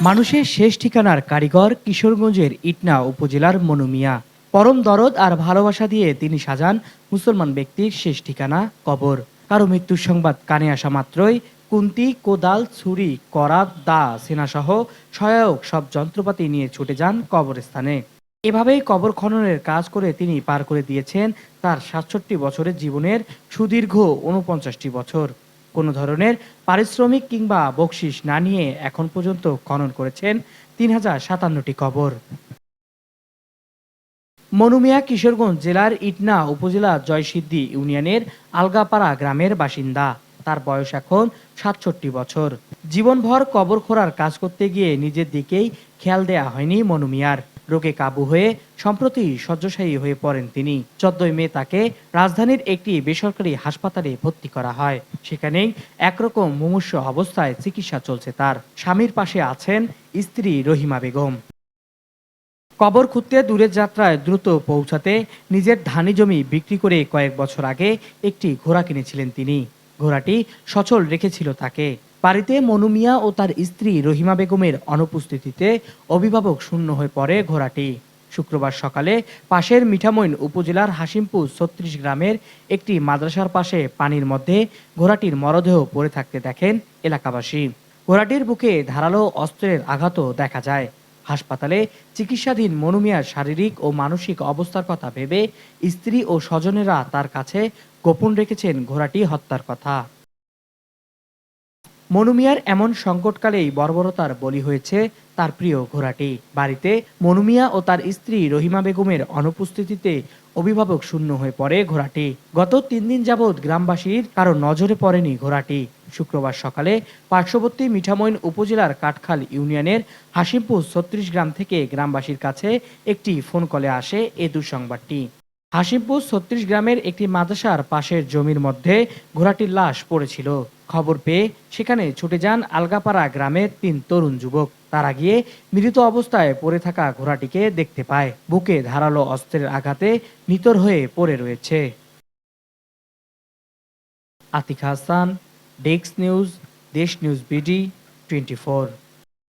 মানুষের শেষ ঠিকানার কারিগর কিশোরগঞ্জের ইটনা উপজেলার মনুমিয়া পরম দরদ আর ভালোবাসা দিয়ে তিনি সাজান মুসলমান ব্যক্তির শেষ ঠিকানা, কবর। কারও মৃত্যুর সংবাদ কানে আসা মাত্রই কুন্তি, কোদাল, ছুরি করাত দা, সেনাসহ সহায়ক সব যন্ত্রপাতি নিয়ে ছুটে যান কবরস্থানে। এভাবেই কবর খননের কাজ করে তিনি পার করে দিয়েছেন তার সাতষট্টি বছরের জীবনের সুদীর্ঘ উনপঞ্চাশটি বছর। কোনো ধরনের পারিশ্রমিক কিংবা বকশিস না নিয়ে এখন পর্যন্ত খনন করেছেন তিন হাজার সাতান্নটি কবর। মনুমিয়া কিশোরগঞ্জ জেলার ইটনা উপজেলা জয়সিদ্ধি ইউনিয়নের আলগাপাড়া গ্রামের বাসিন্দা। তার বয়স এখন সাতষট্টি বছর। জীবনভর কবর খোঁড়ার কাজ করতে গিয়ে নিজের দিকেই খেয়াল দেয়া হয়নি মনুমিয়ার রোগে কাবু হয়ে সম্প্রতি শয্যশায়ী হয়ে পড়েন তিনি। চোদ্দই মে তাকে রাজধানীর একটি বেসরকারি হাসপাতালে ভর্তি করা হয়। সেখানেই একরকম মুমূর্ষ অবস্থায় চিকিৎসা চলছে তার। স্বামীর পাশে আছেন স্ত্রী রহিমা বেগম। কবর খুঁজতে দূরের যাত্রায় দ্রুত পৌঁছাতে নিজের ধানি জমি বিক্রি করে কয়েক বছর আগে একটি ঘোড়া কিনেছিলেন তিনি। ঘোড়াটি সচল রেখেছিল তাকে। বাড়িতে মনুমিয়া ও তার স্ত্রী রহিমা বেগমের অনুপস্থিতিতে অভিভাবক শূন্য হয়ে পড়ে ঘোড়াটি। শুক্রবার সকালে পাশের মিঠামইন উপজেলার হাসিমপুর ছত্রিশ গ্রামের একটি মাদ্রাসার পাশে পানির মধ্যে ঘোড়াটির মরদেহ পড়ে থাকতে দেখেন এলাকাবাসী। ঘোড়াটির বুকে ধারালো অস্ত্রের আঘাতও দেখা যায়। হাসপাতালে চিকিৎসাধীন মনুমিয়ার শারীরিক ও মানসিক অবস্থার কথা ভেবে স্ত্রী ও স্বজনেরা তার কাছে গোপন রেখেছেন ঘোড়াটি হত্যার কথা। মনুমিয়ার এমন সংকটকালেই বর্বরতার বলি হয়েছে তার প্রিয় ঘোড়াটি। বাড়িতে মনুমিয়া ও তার স্ত্রী রহিমা বেগমের অনুপস্থিতিতে অভিভাবক শূন্য হয়ে পড়ে ঘোড়াটি। গত তিন দিন যাবৎ গ্রামবাসীর কারও নজরে পড়েনি ঘোড়াটি। শুক্রবার সকালে পার্শ্ববর্তী মিঠামইন উপজেলার কাঠখাল ইউনিয়নের হাসিমপুর ছত্রিশ গ্রাম থেকে গ্রামবাসীর কাছে একটি ফোন কলে আসে এ দুঃসংবাদটি। হাসিমপুর ছত্রিশ গ্রামের একটি মাদ্রাসার পাশের জমির মধ্যে ঘোড়াটির লাশ পড়েছিল। খবর পেয়ে সেখানে ছুটে যান আলগাপাড়া গ্রামের তিন তরুণ যুবক। তারা গিয়ে মৃত অবস্থায় পড়ে থাকা ঘোড়াটিকে দেখতে পায়। বুকে ধারালো অস্ত্রের আঘাতে নিতর হয়ে পড়ে রয়েছে। Atik Hasan desk news Desh news BD twenty